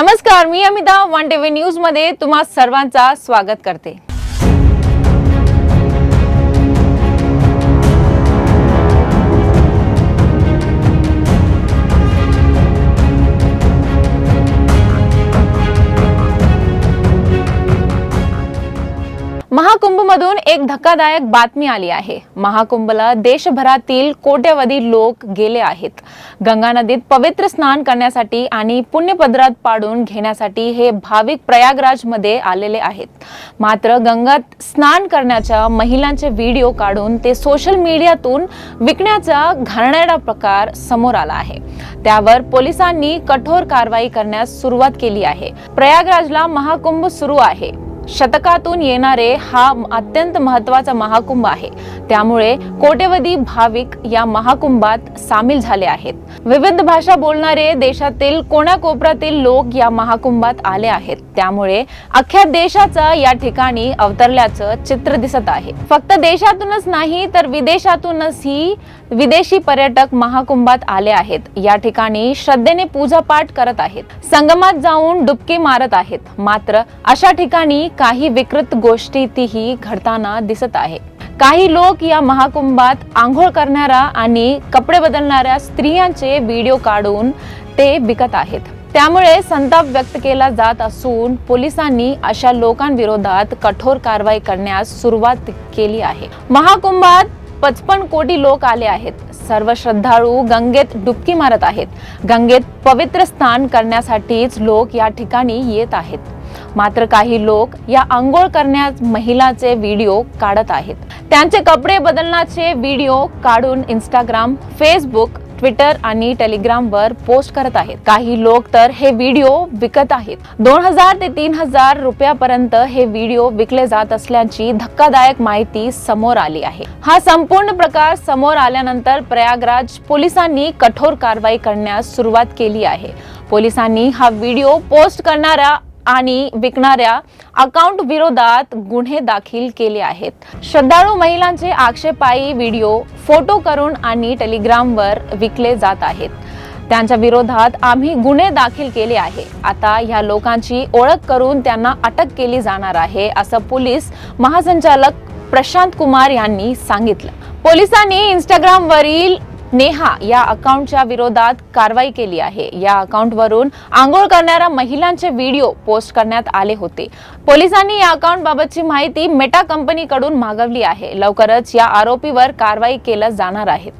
नमस्कार मी Amita one TV न्यूजमध्ये तुम्हा सर्वांचा स्वागत करते. महाकुंभमधून एक धक्कादायक बातमी आली आहे. महाकुंभला देशभरातील कोट्यवधी लोक गेले आहेत. गंगा नदीत पवित्र स्नान करण्यासाठी आणि पुण्यपदरात पाडून घेण्यासाठी हे भाविक प्रयागराजमध्ये आलेले आहेत. मात्र गंगात स्नान करण्याच्या महिलांचे व्हिडिओ काढून ते सोशल मीडियातून विकण्याचा घाणेरडा प्रकार समोर आला आहे. त्यावर पोलिसांनी कठोर कारवाई करण्यास सुरुवात केली आहे. प्रयागराजला महाकुंभ सुरू आहे. शतकातून येणारे हा अत्यंत महत्त्वाचा महाकुंभ आहे. त्यामुळे कोट्यवधी भाविक या महाकुंभात सामील झाले आहेत. विविध भाषा बोलणारे देशातील कोणाकोपऱ्यातील लोक या महाकुंभात आले आहेत. त्यामुळे अख्ख्या देशाचा या ठिकाणी अवतरल्याचं चित्र दिसत आहे. फक्त देशातूनच नाही तर विदेशातूनच विदेशी पर्यटक महाकुंभात आले आहेत. या ठिकाणी श्रद्धेने पूजापाठ करत आहेत. संगमात जाऊन डुबकी मारत आहेत. मात्र अशा ठिकाणी काही विकृत गोष्टी तीही घडताना दिसत आहे. काही लोक या महाकुंभात आंघोळ करणाऱ्या आणि कपडे बदलणाऱ्या स्त्रियांचे व्हिडिओ काढून ते विकत आहेत. त्यामुळे संताप व्यक्त केला जात असून पोलिसांनी अशा लोकांविरोधात कठोर कारवाई करण्यास सुरुवात केली आहे. महाकुंभात पचपन कोटी लोक आले आहेत. सर्व श्रद्धाळू गंगेत डुबकी मारत आहेत. गंगेत पवित्र स्नान करण्यासाठीच लोक या ठिकाणी येत आहेत. मात्र काही लोक या आंघोळ करण्यास महिलाचे व्हिडिओ काढत आहेत. त्यांचे कपडे बदलण्याचे व्हिडिओ काढून इंस्टाग्राम फेसबुक ट्विटर आणि टेलिग्राम वर पोस्ट करत आहेत. काही लोक तर हे व्हिडिओ विकत आहेत. दोन हजार ते तीन हजार रुपयापर्यंत हे व्हिडिओ विकले जात असल्याची धक्कादायक माहिती समोर आली आहे. हा संपूर्ण प्रकार समोर आल्यानंतर प्रयागराज पोलिसांनी कठोर कारवाई करण्यास सुरुवात केली आहे. पोलिसांनी हा व्हिडिओ पोस्ट करणाऱ्या आणि विकणाऱ्या अकाउंट विरोधात गुन्हे दाखल केले आहेत. श्रद्धाळू महिलांचे आक्षेपाई व्हिडिओ फोटो करून आणि टेलिग्रामवर विकले जात आहेत. त्यांच्या विरोधात आम्ही गुन्हे दाखल केले आहे. आता ह्या लोकांची ओळख करून त्यांना अटक केली जाणार आहे असं पोलीस महासंचालक प्रशांत कुमार यांनी सांगितलं. पोलिसांनी इंस्टाग्रामवरील नेहा या अकाउंटच्या विरोधात कारवाई केली आहे. या अकाउंटवरून आंघोळ करणाऱ्या महिलांचे व्हिडिओ पोस्ट करण्यात आले होते. पोलिसांनी या अकाउंट बाबतची माहिती मेटा कंपनीकडून मागवली आहे. लवकरच या आरोपीवर कारवाई केलं जाणार आहे.